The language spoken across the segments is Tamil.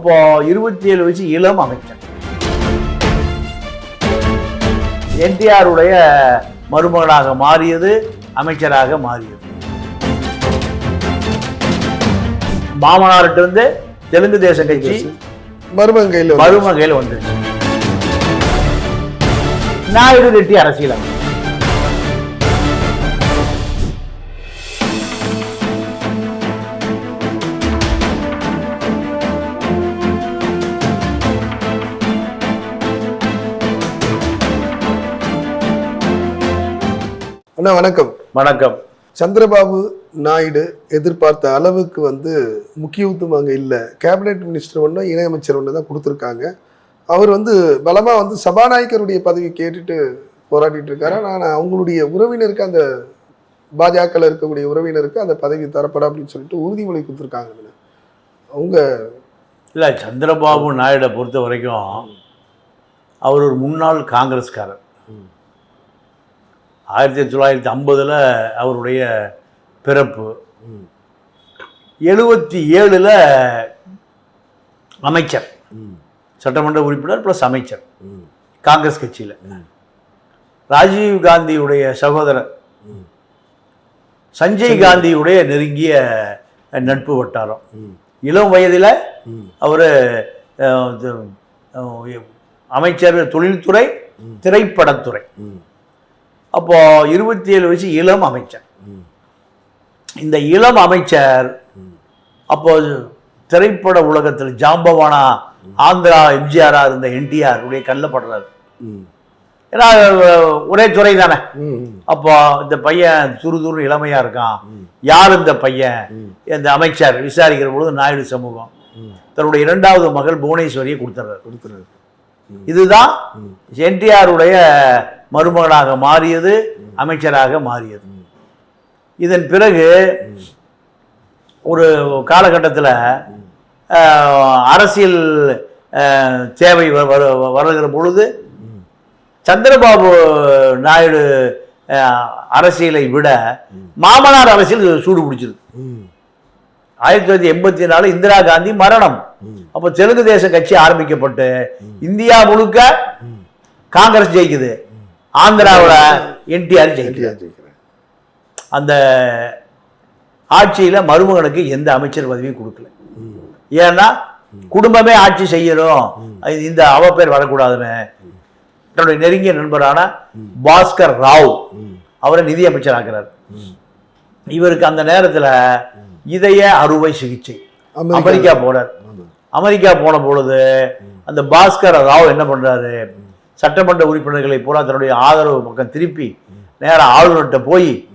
அப்போ இருபத்தி ஏழு வயசு இளம் அமைச்சர். என்டிஆருடைய மருமகனாக மாறியது அமைச்சராக மாறியது. மாமனார்கிட்ட இருந்து தெலுங்கு தேசம் கட்சி மருமகன் கையில் வந்து மருமகையில் வந்துருச்சு நாயுடு ரெட்டி அரசியல் அண்ணா வணக்கம். வணக்கம். சந்திரபாபு நாயுடு எதிர்பார்த்த அளவுக்கு வந்து முக்கியத்துவம் அங்கே இல்லை. கேபினெட் மினிஸ்டர் ஒன்று இணையமைச்சர் ஒன்று தான் கொடுத்துருக்காங்க. அவர் வந்து பலமாக வந்து சபாநாயகருடைய பதவி கேட்டுட்டு போராடிட்டு இருக்காரு. ஆனால் அவங்களுடைய உறவினருக்கு அந்த பாஜகவில் இருக்கக்கூடிய உறவினருக்கு அந்த பதவி தரப்பட அப்படின்னு சொல்லிட்டு உறுதிமொழி கொடுத்துருக்காங்க. அவங்க இல்ல சந்திரபாபு நாயுடை பொறுத்த வரைக்கும் அவர் ஒரு முன்னாள் காங்கிரஸ்காரர். ஆயிரத்தி தொள்ளாயிரத்தி ஐம்பதுல அவருடைய பிறப்பு. எழுபத்தி ஏழுல அமைச்சர். சட்டமன்ற உறுப்பினர் ப்ளஸ் அமைச்சர். காங்கிரஸ் கட்சியில். ராஜீவ் காந்தியுடைய சகோதரர். சஞ்சய் காந்தியுடைய நெருங்கிய நட்பு வட்டாரம். இளம் வயதில் அவர் அமைச்சர் தொழில்துறை திரைப்படத்துறை. அப்போ இருபத்தி ஏழு வயசு இளம் அமைச்சர். இந்த இளம் அமைச்சர் அப்போ திரைப்பட உலகத்தில் ஜாம்பவானா ஆந்திரா எம்ஜிஆரா இருந்த என்டிஆர் உடைய கண்ணில் படுறாரு. ஏன்னா ஒரே துறை தானே. அப்போ இந்த பையன் துருதுரு இளமையா இருக்கான். யார் இந்த பையன்? இந்த அமைச்சர். விசாரிக்கிற பொழுது நாயுடு சமூகம். தன்னுடைய இரண்டாவது மகள் புவனேஸ்வரியை கொடுத்துறாரு. கொடுக்குறாரு இதுதான் என்டிஆருடைய மருமகனாக மாறியது அமைச்சராக மாறியது. இதன் பிறகு ஒரு காலகட்டத்தில் அரசியல் அஹ், தேவை வ- வருகிற பொழுது சந்திரபாபு நாயுடு அஹ், அரசியலை விட மாமனார் அரசியல் சூடு பிடிச்சிருக்கு. ஆயிரத்தி தொள்ளாயிரத்தி எண்பத்தி நாலு இந்திரா காந்தி மரணம். அப்போ தெலுங்கு தேச கட்சி ஆரம்பிக்கப்பட்டு இந்தியா முழுக்க காங்கிரஸ் ஜெயிக்குது. ஆந்திராவில் என்டிஆர் ஜெயிக்குது. அந்த ஆட்சியில் மருமகனுக்கு எந்த அமைச்சர் பதவியும் கொடுக்கல. ஏன்னா குடும்பமே ஆட்சி செய்யணும். இந்த அவ பேர் வரக்கூடாதுன்னு தன்னுடைய நெருங்கிய நண்பரான பாஸ்கர் ராவ் அவரை நிதி அமைச்சராக்குறார் இவருக்கு அந்த நேரத்தில் இதய அறுவை சிகிச்சை. அமெரிக்கா. போறார் அமெரிக்கா போன பொழுது அந்த பாஸ்கர் ராவ் என்ன பண்றாரு? சட்டமன்ற உறுப்பினர்களை பூரா தன்னுடைய ஆதரவு பக்கம் திருப்பி நேரா ஆளுநர்கிட்ட போய்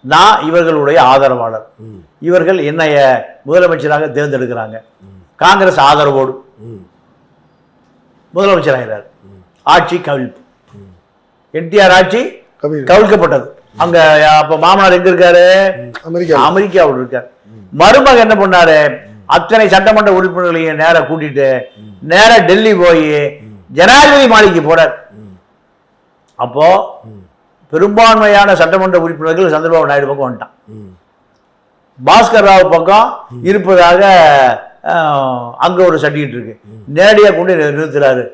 நான் இவர்களுடைய ஆதரவாளர். இவர்கள் என்னைய முதலமைச்சராக தேர்ந்தெடுக்கிறாங்க. காங்கிரஸ் ஆதரவோடு. முதலமைச்சராகிறார். ஆட்சி கவிழ்ப்பு. என்டிஆர் ஆட்சி கவிழ் கவிழ்க்கப்பட்டது. அங்க அப்ப மாமனார் எங்க இருக்காரு? அமெரிக்கா அமெரிக்காவில் இருக்கார். மருமக என்ன பண்ணாரு? அத்தனை சட்டமன்ற உறுப்பினர்களையும் நேரா கூட்டிட்டு நேரா டெல்லி போய் ஜனாதிபதி மாளிகைக்கு போறார். அப்போ பெரும்பான்மையான சட்டமன்ற உறுப்பினர்கள் சந்திரபாபு நாயுடு பக்கம் வந்துட்டான். பாஸ்கர் ராவ் பக்கம் இருப்பதாக அங்க ஒரு சர்டிஃபிகேட் இருக்கு. நேரடியாக கொண்டு நிறு- நிறுத்துறாரு.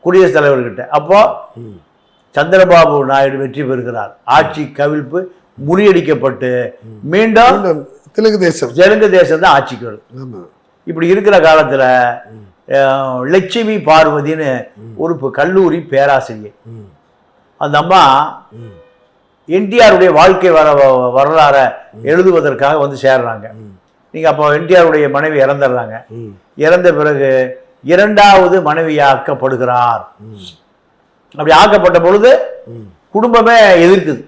குடியரசுத் தலைவர்கிட்ட. அப்போ சந்திரபாபு நாயுடு வெற்றி பெறுகிறார். ஆட்சி கவிழ்ப்பு முறியடிக்கப்பட்டு மீண்டும் தெலுங்கு தேசம். தெலுங்கு தேசம் தான் ஆட்சிக்கு வருது ஆமா. இப்படி இருக்கிற காலத்துல லட்சுமி பார்வதின்னு ஒரு கல்லூரி பேராசிரியர். அந்த அம்மா என்டிஆருடைய வாழ்க்கை வர வரலாற எழுதுவதற்காக வந்து சேர்றாங்க. நீங்க அப்போ என்டிஆருடைய மனைவி இறந்துடுறாங்க. இறந்த பிறகு இரண்டாவது மனைவியாக்கப்படுகிறார். அப்படி ஆக்கப்பட்ட பொழுது குடும்பமே எதிர்க்குது.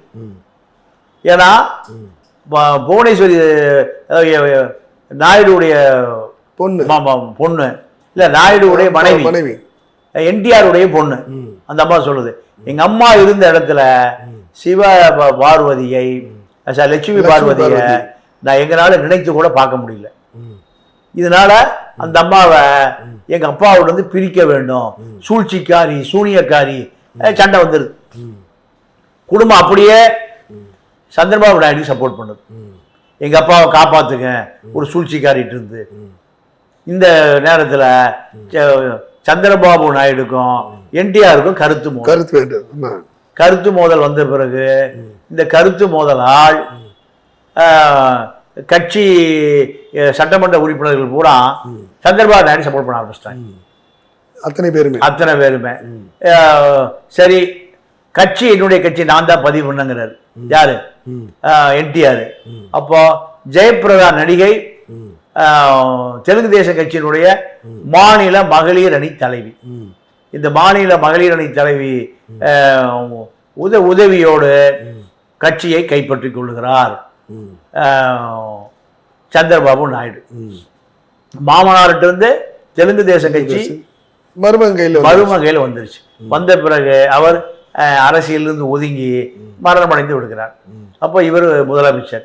ஏன்னா புவனேஸ்வரி நாயுடுடைய பொண்ணு. பொண்ணு. இல்ல நாயுடுடைய மனைவி. மனைவி. என்டிஆருடைய பொண்ணு. அந்த அம்மா சொல்லுது எங்க அம்மா இருந்த இடத்துல சிவ பார்வதியை லட்சுமி பார்வதியை பார்வதி. நான் எங்களால நினைத்து கூட பார்க்க முடியல. இதனால அந்த அம்மாவை எங்க அப்பாவோட இருந்து பிரிக்க வேண்டும். சூழ்ச்சிக்காரி சூனியக்காரி. சண்டை வந்துருது. குடும்பம் அப்படியே சந்திரபாபு நாயுடு சப்போர்ட் பண்ணுது. எங்க அப்பாவை காப்பாத்துங்க. ஒரு சூழ்ச்சிக்காரிட்டு இருந்து. இந்த நேரத்துல சந்திரபாபு நாயுடுக்கும் என்டிஆருக்கும் கருத்து கருத்து. கருத்து மோதல் வந்த பிறகு இந்த கருத்து மோதலால் கட்சி சட்டமன்ற உறுப்பினர்கள் பூரா சந்திரபாபு நாயுடு சப்போர்ட் பண்ண ஆரம்பிச்சிட்டாங்க. அத்தனை பேருமே. அத்தனை பேருமே. சரி கட்சி என்னுடைய கட்சி நான் தான் பதிவு பண்ணுங்கிறாரு. யாரு. என்டிஆர். அப்போ ஜெயபிரதா நடிகை தெலுங்கு தேச கட்சியினுடைய மாநில மகளிர் அணி தலைவி. இந்த மாநில மகளிர் அணி தலைவி உத உதவியோடு கட்சியை கைப்பற்றிக் கொள்கிறார் சந்திரபாபு நாயுடு. மாமனார்கிட்ட இருந்து தெலுங்கு தேச கட்சி மருமங்கையில் வந்து- மருமகையில் வந்துருச்சு. வந்த பிறகு அவர் அரசியலிருந்து ஒதுங்கி மரணமடைந்து விடுகிறார். அப்போ இவர் முதலமைச்சர்.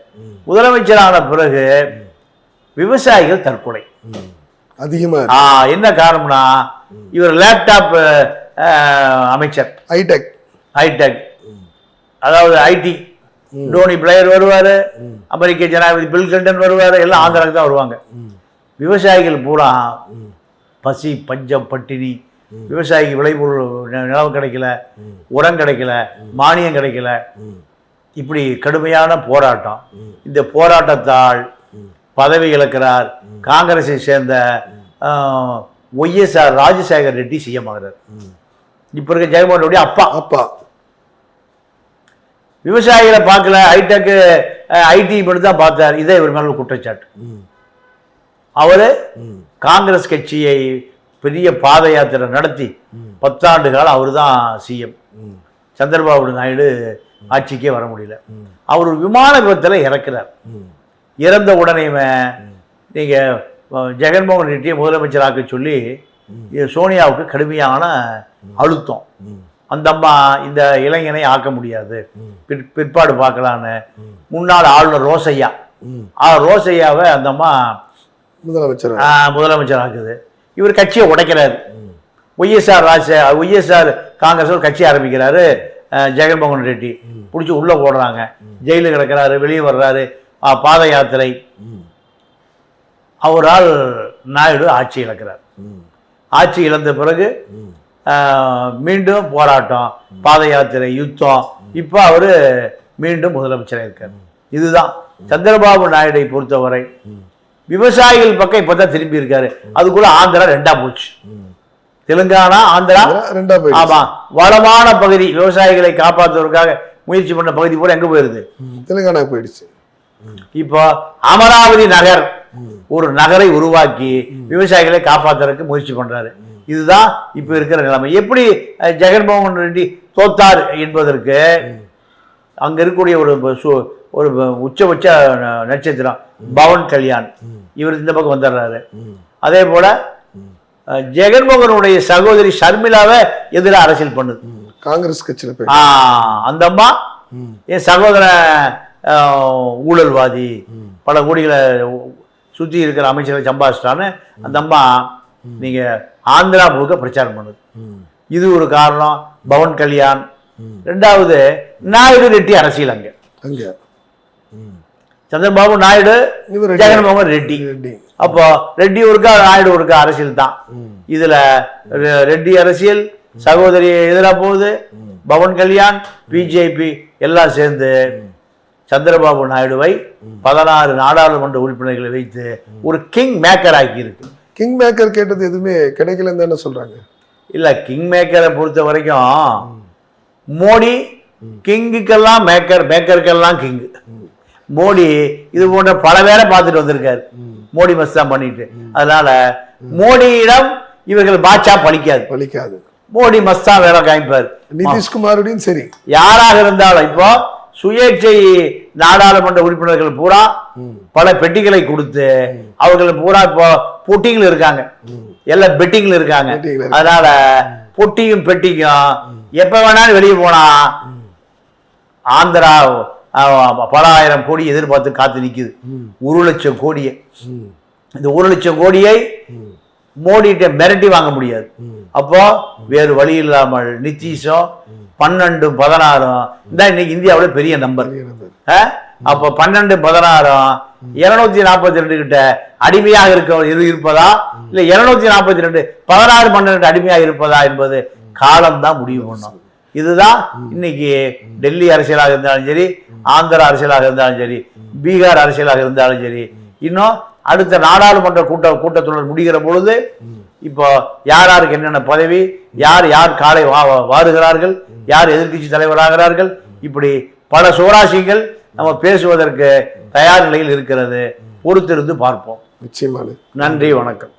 முதலமைச்சரான பிறகு விவசாயிகள் தற்கொலை. ம். அதிகமா ஆ, என்ன காரணம்னா இவர் லேப்டாப் அமைச்சர். ஹைடெக் ஹைடெக் அதாவது ஐடி டோனி பிளேயர் வருவார் அமெரிக்க ஜனாதிபதி பில் கிளின்டன் வருவார் எல்லாம் ஆந்திராவுக்கு தான் வருவாங்க. விவசாயிகள் பூரா பசி பஞ்சம் பட்டினி விவசாயிக்கு விளைபொருள் நிலம் கிடைக்கல உரம் கிடைக்கல மானியம் கிடைக்கல. இப்படி கடுமையான போராட்டம். இந்த போராட்டத்தால் பதவி இழக்கிறார். காங்கிரஸை சேர்ந்த ஒய்எஸ்ஆர் ராஜசேகர் ரெட்டி சிஎம் ஆகிறார். இப்போ இருக்க ஜெகன்மோகன் ரெட்டி அப்பா. அப்பா. விவசாயிகளை பார்க்கல ஹைடெக் ஐடி மட்டும் தான் பார்த்தார். இதே இவர் மேல குற்றச்சாட்டு. அவரு. காங்கிரஸ் கட்சியை பெரிய பாத யாத்திரை நடத்தி பத்தாண்டு காலம் அவர் தான் சிஎம். சந்திரபாபு நாயுடு ஆட்சிக்கே வர முடியல. அவர் விமான விபத்தில் இறக்குறார். இறந்த உடனேயுமே நீங்கள் ஜெகன்மோகன் ரெட்டியை முதலமைச்சராக்க சொல்லி சோனியாவுக்கு கடுமையான அழுத்தம். அந்த அம்மா இந்த இளைஞனை ஆக்க முடியாது. பிற் பிற்பாடு பார்க்கலான்னு. முன்னாள் ஆளுநர் ரோசையா ரோசையாவை அந்த அம்மா முதலமைச்சர் முதலமைச்சர் ஆக்குது. இவர் கட்சியை உடைக்கிறாரு. ஒய்எஸ்ஆர் ராஜ ஒய்எஸ்ஆர் காங்கிரஸ் ஒரு கட்சி ஆரம்பிக்கிறாரு ஜெகன்மோகன் ரெட்டி. பிடிச்சி உள்ளே போடுறாங்க. ஜெயிலில் கிடக்கிறாரு வெளியே வர்றாரு. பாத யாத்திரை. அவரால் நாயுடு ஆட்சி இழக்கிறார். ஆட்சி இழந்த பிறகு மீண்டும் போராட்டம் பாத யாத்திரை யுத்தம். இப்போ அவர் மீண்டும் முதலமைச்சராக இருக்கார். இதுதான். சந்திரபாபு நாயுடை பொறுத்தவரை விவசாயிகள் பக்கம் இப்போ தான் திரும்பி இருக்காரு. அதுக்குள்ள ஆந்திரா ரெண்டா போச்சு. தெலுங்கானா ஆந்திரா ரெண்டா ஆமா வளமான பகுதி விவசாயிகளை காப்பாற்றுவதற்காக முயற்சி பண்ண பகுதி பூரா எங்க போயிருது. தெலுங்கானா போயிடுச்சு. இப்போ அமராவதி நகர் ஒரு நகரை உருவாக்கி விவசாயிகளை காப்பாத்துறதுக்கு முயற்சி பண்றாரு. இதுதான் இப்ப இருக்கிற நிலைமை எப்படி ஜெகன்மோகன் ரெட்டி தோத்தார் என்பதற்கு அங்க இருக்கக்கூடிய ஒரு ஒரு உச்சபட்ச நட்சத்திரம் பவன் கல்யாண் இவர் இந்த பக்கம் வந்துடுறாரு அதே போல ஜெகன்மோகனுடைய சகோதரி ஷர்மிளாவை எதிராக அரசியல் பண்ணுது. காங்கிரஸ் கட்சியில அந்த அம்மா. என் சகோதரன் ஆஹ், ஊழல்வாதி பல கோடிகளை சுற்றி இருக்கிற அமைச்சர்களை சம்பாதிச்சிட்டான்னு அந்த அம்மா நீங்க ஆந்திரா முழுக்க பிரச்சாரம் பண்ணுது. இது ஒரு காரணம். பவன் கல்யாண். ரெண்டாவது நாயுடு ரெட்டி அரசியல் அங்க. அங்க. சந்திரபாபு நாயுடு. ஜெகன்மோகன் ரெட்டி. அப்போ ரெட்டி ஒருக்கா நாயுடு ஒருக்கா அரசியல் தான். இதுல ரெட்டி அரசியல் சகோதரி எதிராக போகுது. பவன் கல்யாண் பிஜேபி எல்லாம் சேர்ந்து சந்திரபாபு நாயுடுவை பதினாறு நாடாளுமன்ற உறுப்பினர்களை வைத்து ஒரு கிங் மேக்கர் ஆக்கி இருக்கு கிங் மேக்கர் கேட்டது எதுவுமே கிடைக்கலன்னு தானே சொல்றாங்க. இல்ல கிங் மேக்கரை பொறுத்த வரைக்கும் மோடி கிங்குக்கெல்லாம் மேக்கர் மேக்கருக்கெல்லாம் கிங் மோடி இது போன்ற பல பேரை பார்த்துட்டு வந்திருக்காரு. மோடி மஸ்தான் பண்ணிட்டு. அதனால மோடியிடம் இவர்கள் பாட்சா பலிக்காது பலிக்காது மோடி மஸ்தான் வேலை காமிப்பார். நிதிஷ்குமாருடையும் சரி. யாராக இருந்தாலும் இப்போ சுயேட்சை நாடாளுமன்ற உறுப்பினர்கள் பூரா பல பெட்டிகளை கொடுத்து அவர்கள் பூரா இப்போ பொட்டிகள் இருக்காங்க. எல்லாம் பெட்டிங்ல இருக்காங்க. அதனால பொட்டியும் பெட்டிக்கும் எப்ப வேணாலும் வெளியே போனா ஆந்திரா பல ஆயிரம் கோடி எதிர்பார்த்து காத்து நிக்குது. ஒரு லட்சம் கோடியை. இந்த ஒரு லட்சம் கோடியை மோடிகிட்ட மிரட்டி வாங்க முடியாது. அப்போ வேறு வழி இல்லாமல் நித்தீஷும் பன்னெண்டும் பதினாறும் இந்த இன்னைக்கு இந்தியாவில் பெரிய நம்பர்? அப்ப பன்னெண்டு பதினாறும் இருநூத்தி நாற்பத்தி ரெண்டு கிட்ட அடிமையாக இருக்க இரு இருப்பதா? இல்ல இருநூத்தி நாற்பத்தி ரெண்டு பதினாறு பன்னெண்டு அடிமையாக இருப்பதா என்பது காலம்தான் முடிவு பண்ணும். இதுதான் இன்னைக்கு டெல்லி அரசியலாக இருந்தாலும் சரி ஆந்திரா அரசியலாக இருந்தாலும் சரி பீகார் அரசியலாக இருந்தாலும் சரி இன்னும் அடுத்த நாடாளுமன்ற கூட்ட கூட்டத்தொடர் முடிகிற பொழுது இப்போ யார் யாருக்கு என்னென்ன பதவி யார் யார் காலை வாருகிறார்கள் யார் எதிர்க்கட்சி தலைவராகிறார்கள் இப்படி பல சுவராசியங்கள் நம்ம பேசுவதற்கு தயார் நிலையில் இருக்கிறது. பொறுத்திருந்து பார்ப்போம். நிச்சயமான நன்றி வணக்கம்.